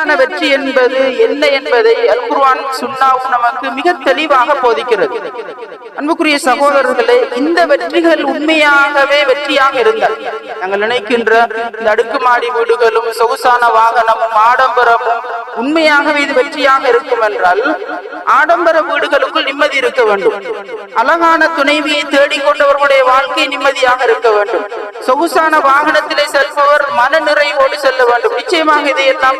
உண்மையான வெற்றி என்பது என்ன என்பதை அல்குர்வான் சுண்ணாவும் நமக்கு மிக தெளிவாக போதிக்கிறது. அன்புக்குரிய சகோதரர்களே இந்த வெற்றிகள் உண்மையாகவே வெற்றியாக இருந்தால் நாங்கள் நினைக்கின்ற இந்த அடுக்குமாடி வீடுகளும் சொகுசான வாகனமும் ஆடம்பரமும் உண்மையாகவே இது வெற்றியாக இருக்கும் என்றால் ஆடம்பர வீடுகளுக்குள் நிம்மதி இருக்க வேண்டும். அழகான துணைவியை தேடிக்கொண்டவர்களுடைய வாழ்க்கை நிம்மதியாக இருக்க வேண்டும். சொகுசான வாகனத்திலே செல்பவர் மன நிறைவோடு செல்ல வேண்டும். நிச்சயமாக இதையெல்லாம்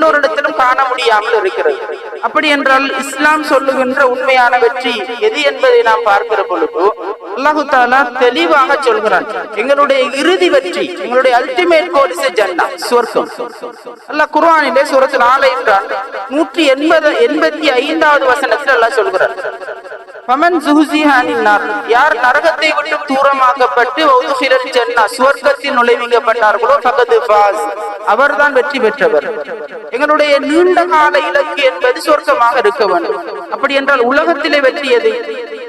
எல்லோரிடத்திலும் காண முடியாமல் இருக்கிறது. அப்படி என்றால் இஸ்லாம் சொல்லுகின்ற உண்மையான வெற்றி எது என்பதை நாம் பார்க்கிற பொழுது அல்லாஹு தாலா தெளிவாக சொல்கிறான். எங்களுடைய இறுதி வெற்றி எங்களுடைய அல்டிமேட் கோல் இஸ் ஜன்னா சுவர்க்கம். அல்லாஹ் குர்ஆனிலே சூரத்தில் நாளை என்றான் நூற்றி எண்பது எண்பத்தி ஐந்தாவது வசனத்தில் அல்லாஹ் சொல்கிறார் யார் நரகத்தை விட்டு தூரமாக்கப்பட்டு வௌதுஹிலல் ஜன்னா சுவர்க்கத்தில் நுழைவிக்கப்பட்டார்களோ? பாஸ் ஃபாஸ். அவர்தான் வெற்றி பெற்றவர். எங்களுடைய நீண்ட கால இலக்கு என்பது சொர்க்கமாக இருக்க வேண்டும். அப்படி என்றால் உலகத்திலே வெற்றி எது?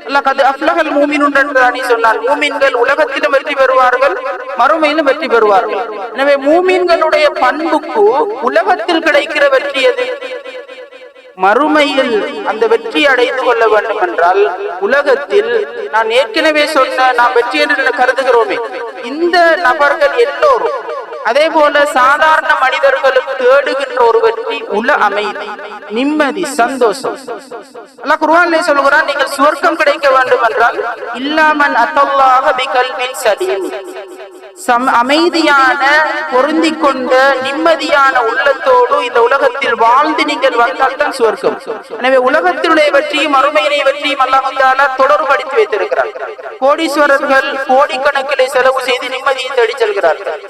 அல்லாஹ் அஃப்லஹல் மூமின் என்று சொன்னான் மூமின்கள் உலகத்திலும் வெற்றி பெறுவார்கள் மறுமையிலும் வெற்றி பெறுவார்கள். எனவே மூமின்களுடைய பண்புக்கு உலகத்தில் கிடைக்கிற வெற்றி எது? மறுமையில் அந்த வெற்றி அடைந்து கொள்ள வேண்டும் என்றால் உலகத்தில் நான் ஏற்கனவே சொன்ன நாம் வெற்றி என்று கருதுகிறோமே. இந்த நபர்கள் எல்லோரும் அதே போல சாதாரண மனிதர்களும் தேடுகின்ற ஒரு வெற்றி உல அமைதி நிம்மதி சந்தோஷம். அல்ல குருவான் சொல்கிறான் நீங்கள் சுவர்க்கம் கிடைக்க வேண்டும் என்றால் இல்லாமல் அத்தல்லாஹ கல்வியில் சலீம். சம் அமைதியான பொருந்திக் கொண்ட நிம்மதியான உள்ளத்தோடு இந்த உலகத்தில் வாழ்ந்து நீங்கள் வந்தால் தான் சுவர்க்கம். எனவே உலகத்தினுடைய வெற்றியும் அருமையினை வெற்றியும் அல்லாஹால தொடர்படுத்தி வைத்திருக்கிறார். கோடீஸ்வரர்கள் கோடிக்கணக்கிலே செலவு செய்து நிம்மதியை தேடி செல்கிறார்கள்.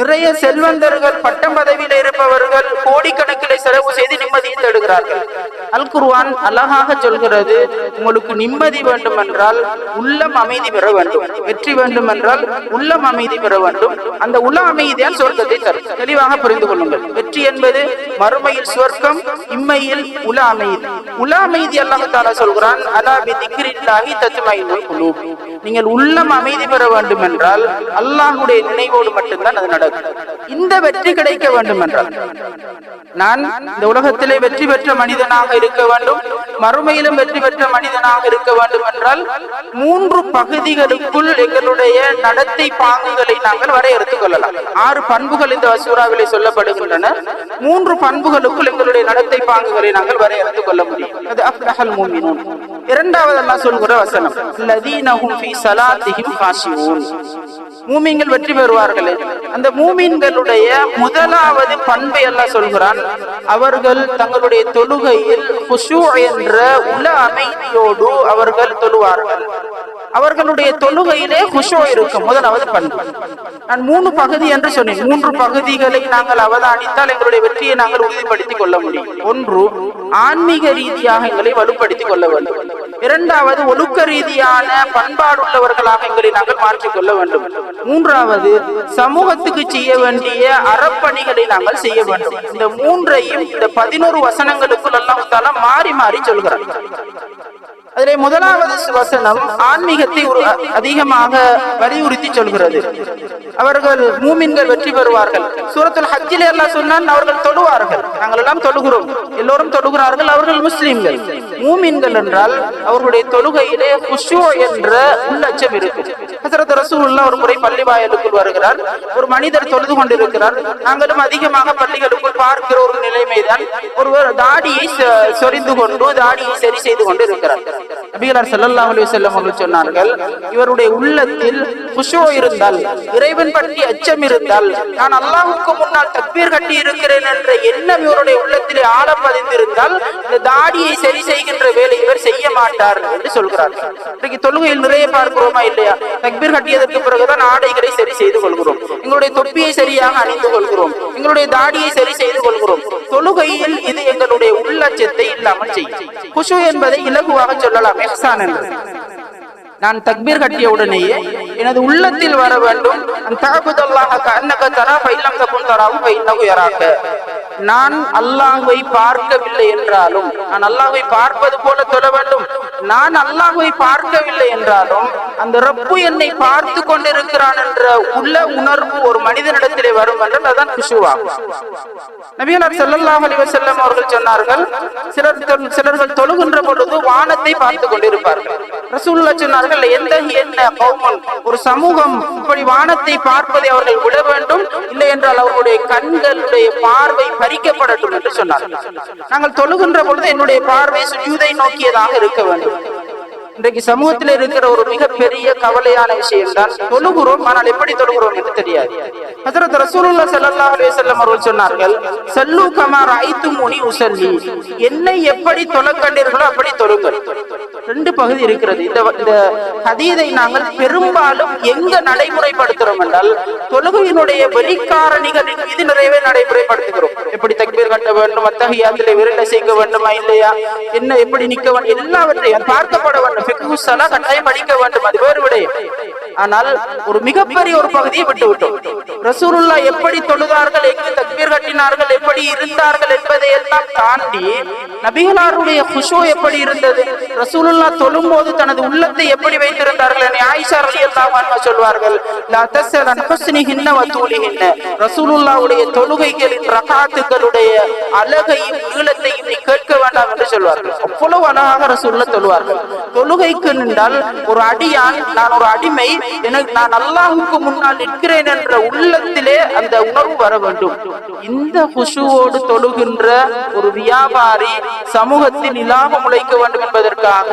நிறைய செல்வந்தர்கள் பட்டம் பதவியில் இருப்பவர்கள் கோடிக்கணக்கிலே செலவு செய்து நிம்மதியை தேடுகிறார்கள். அல் குர்ஆன் அழகாக சொல்கிறது உங்களுக்கு நிம்மதி வேண்டும் என்றால் உள்ளம் அமைதி பெற வேண்டும். வெற்றி வேண்டும் என்றால் உள்ளம் அமைதி பெற வேண்டும். அந்த உள்ள அமைதியால் சொர்க்கத்தை தரும். தெளிவாக புரிந்து கொள்ளுங்கள். வெற்றி என்பது மறுமையில் சொர்க்கம் இம்மையில் உல அமைதி உல அமைதி அல்லாஹ் சொல்கிறான் அலாபி திக்ரில்லாஹி தத்மைனுல் குலூப். நீங்கள் உள்ளம் அமைதி பெற வேண்டும் என்றால் அல்லாஹுடைய நினைவோடு மட்டும்தான் அது நடக்கும். இந்த வெற்றி கிடைக்க வேண்டும் என்றால் நான் இந்த உலகத்திலே வெற்றி பெற்ற மனிதனாக இருக்க வேண்டும். மறுமையிலும் வெற்றி பெற்ற மனிதனாக இருக்க வேண்டும் என்றால் மூன்று பகுதிகளுக்குள் எங்களுடைய நடத்தை பாங்குகளை நாங்கள் வரையறுத்துக் கொள்ளலாம். ஆறு பண்புகள் இந்த சூறாவிலே சொல்லப்படுகின்றன. மூன்று பண்புகளுக்கு பண்புகளுக்குள் எங்களுடைய நடத்தை பாங்குகளை நாங்கள் வரையறுத்துக் கொள்ள முடியும். அது அஃப்லஹல் மூமினூன் இரண்டாவது அல்லாஹ் சொல்கிற வசனம் லதீனஹும் ஃபீ ஸலாத்திஹிம் காஷியூன் மூமின்கள் வெற்றி பெறுவார்களே. அந்த மூமின்களுடைய முதலாவது பண்பை எல்லாம் சொல்கிறான் அவர்கள் தங்களுடைய தொழுகையில் ஹுஷூ என்ற உல அமைதியோடு அவர்கள் தொழுவார்கள். அவர்களுடைய தொழுகையிலே குஷோ இருக்கும். முதலாவது பண்பு நான் மூணு பகுதி என்று சொன்னேன். மூன்று பகுதிகளை நாங்கள் அவதானித்தால் எங்களுடைய வெற்றியை நாங்கள் உறுதிப்படுத்திக் கொள்ள முடியும். ஒன்று ஆன்மீக ரீதியாக எங்களை வலுப்படுத்திக் கொள்ள வேண்டும். இரண்டாவது ஒழுக்க ரீதியான பண்பாடுள்ளவர்களாக எங்களை நாங்கள் மாற்றிக் கொள்ள வேண்டும். மூன்றாவது சமூகத்துக்கு செய்ய வேண்டிய அறப்பணிகளை நாங்கள் செய்ய வேண்டும். இந்த மூன்றையும் இந்த பதினோரு வசனங்களுக்குள் எல்லாம் மாறி மாறி சொல்கிறார் அதிலே முதலாவது வசனம் ஆன்மீகத்தை ஒரு அதிகமாக வலியுறுத்தி சொல்கிறது. அவர்கள் மூமின்கள் வெற்றி பெறுவார்கள். சூரத்தில் ஹஜ்ஜில் எல்லாம் சொன்னால் அவர்கள் தொழுவார்கள். நாங்கள் எல்லாம் தொழுகிறோம். எல்லோரும் தொழுகிறார்கள் அவர்கள் முஸ்லீம்கள். மூமின்கள் என்றால் அவர்களுடைய தொழுகையிலே குஷோ என்ற உள்ளச்சம் இருக்கும். ஹசரத் ரசூலுல்லா ஒரு முறை பள்ளி வாயலுக்குள் வருகிறார். ஒரு மனிதர் தொழுது கொண்டிருக்கிறார். நாங்களும் அதிகமாக பள்ளிகளுக்குள் பார்க்கிற ஒரு நிலைமைதான் ஒருவர் தாடியை சொரிந்து கொண்டு தாடியை சரி செய்து கொண்டு இருக்கிறார் நபிகளார் ஸல்லல்லாஹு அலி செல்லம் அவர்கள் சொன்னார்கள் இவருடைய உள்ளத்தில் குஷோ இருந்தால் இறைவன் பற்றி அச்சம் இருந்தால் நான் அல்லாஹ்வுக்கு முன்னால் தக்பீர் கட்டி இருக்கிறேன் என்ற எண்ணம் இவருடைய உள்ளத்திலே ஆழ பதிந்திருந்தால் இந்த தாடியை சரி செய்கின்ற வேலை இவர் செய்ய மாட்டார் என்று சொல்கிறார். இன்றைக்கு தொழுகையில் நிறைய பார்க்கிறோமா இல்லையா? தக்பீர் கட்டியதற்கு பிறகுதான் ஆடைகளை சரி செய்து கொள்கிறோம். எங்களுடைய தொப்பியை சரியாக அணிந்து கொள்கிறோம். எங்களுடைய தாடியை சரி செய்து கொள்கிறோம். தொழுகையில் இது எங்களுடைய உள்ளச்சத்தை இல்லாமல் செய்யும். குஷு என்பதை இலகுவாக சொல்லலாம். எஹ்சான் என்று. நான் தக்பீர் கட்டிய உடனேயே எனது உள்ளத்தில் வர வேண்டும். An தஅபுதல்லாஹ கஅன்னக Tura phylum தகுன் தராவும் ஃபைன்னஹு யராக. நான் அல்லாஹுவை பார்க்கவில்லை என்றாலும் நான் அல்லாஹுவை பார்ப்பது போல சொல்ல வேண்டும். நான் அல்லாஹுவை பார்க்கவில்லை என்றாலும் அந்த ரப்பு என்னை பார்த்து கொண்டிருக்கிறான் என்ற உள்ள உணர்வு ஒரு மனிதனிடத்திலே வரும் என்றால் அதான் குஷுவாகும் நபிகளார் ஸல்லல்லாஹு அலைஹி அவர்கள் சொன்னார்கள் சிலர் சிலர்கள் தொழுகின்ற பொழுது வானத்தை பார்த்து கொண்டிருப்பார்கள். ரசூல்லா சொன்னார்கள் எந்த என்ன கௌமன்? ஒரு சமூகம் இப்படி வானத்தை பார்ப்பதை அவர்கள் விட வேண்டும். இல்லை என்றால் அவர்களுடைய கண்களுடைய பார்வை பறிக்கப்படட்டும் என்று சொன்னார்கள். நாங்கள் தொழுகின்ற பொழுது என்னுடைய பார்வை சுஜூதை நோக்கியதாக இருக்க வேண்டும். இன்றைக்கு சமூகத்தில் இருக்கிற ஒரு மிகப்பெரிய கவலையான விஷயம் தான் தொழுகிறோம் ஆனால் எப்படி தொழுகிறோம் என்று தெரியாது. ஹசரத் ரசூலுல்லாஹ் ஸல்லல்லாஹு அலைஹி வஸல்லம் அவர்கள் சொன்னார்கள் சல்லு கமா ரஐத்துமுனி உஸல்லி. என்னை எப்படி தொழக் கண்டீர்களோ அப்படி தொழுங்கள். ரெண்டு பகுதி இருக்கிறது. இந்த இந்த ஹதீதை நாங்கள் பெரும்பாலும் எங்க நடைமுறைப்படுத்துறோம் என்றால் தொழுகையினுடைய வெளிக்காரணிகளின் மீது நிறையவே நடைமுறைப்படுத்துகிறோம். எப்படி தக்பீர் கட்ட வேண்டும் அத்தகையாத்திலே விரலை செய்ய வேண்டுமா இல்லையா? என்ன எப்படி நிக்க வேண்டும் எல்லாவற்றையும் பார்க்கப்பட வேண்டும். ஃபிக்ஹு கட்டாயம் படிக்க வேண்டும். அது வேறு விடயம். ஆனால் ஒரு மிகப்பெரிய ஒரு பகுதியை விட்டு விட்டோம் ரசூலுல்லாஹ் எப்படி தொழுதார்கள் எங்கு தக்பீர் கட்டினார்கள் எப்படி இருந்தார்கள் என்பதை எல்லாம் தாண்டி நபிகளாருடைய குஷோ எப்படி இருந்தது? ரசூலுல்லாஹ் தொழும்போது தனது உள்ளத்தை எப்படி வைத்திருந்தார்கள் என ஆயிஷா ரலியல்லாஹு அன்ஹா சொல்வார்கள் லா தஸ்அல் அன் ஹுஸ்னிஹின்ன வ தூலிஹின்ன. ரசூலுல்லாஹ்வுடைய தொழுகைகளின் ரகாத்துகளுடைய அழகையும் நீளத்தையும் நீ கேட்க வேண்டாம் என்று சொல்வார்கள். அவ்வளவு அழகாக ரசூலுல்லாஹ் தொழுவார்கள் தொழுகைக்கு நின்றால் ஒரு அடியான் நான் ஒரு அடிமை எனக்கு நான் அல்லாஹ்வுக்கு முன்னால் நிற்கிறேன் என்ற உள்ளத்திலே அந்த உணர்வு வர வேண்டும். இந்த குஷுவோடு தொழுகின்ற ஒரு வியாபாரி சமூகத்தின் இலாபம் உழைக்க வேண்டும் என்பதற்காக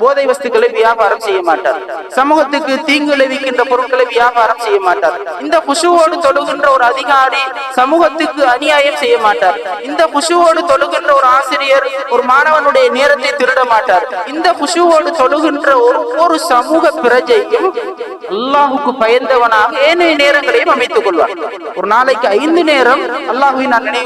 போதை வஸ்துக்களை வியாபாரம் செய்ய மாட்டார். சமூகத்துக்கு தீங்கு விளைவிக்கின்ற பொருட்களை வியாபாரம் செய்ய மாட்டார். இந்த குஷுவோடு தொழுகின்ற ஒரு அதிகாரி சமூகத்துக்கு அநியாயம் செய்ய மாட்டார். இந்த குஷுவோடு தொழுகின்ற ஒரு ஆசிரியர் ஒரு மாணவனுடைய நேரத்தை திருட மாட்டார். இந்த குஷுவோடு தொழுகின்ற ஒவ்வொரு சமூக பிரஜையும் அல்லாஹுக்கு பயந்தவனாக ஏனைய நேரங்களையும் அமைத்துக் கொள்வார். ஒரு நாளைக்கு ஐந்து நேரம் அல்லாஹுவின் அன்னை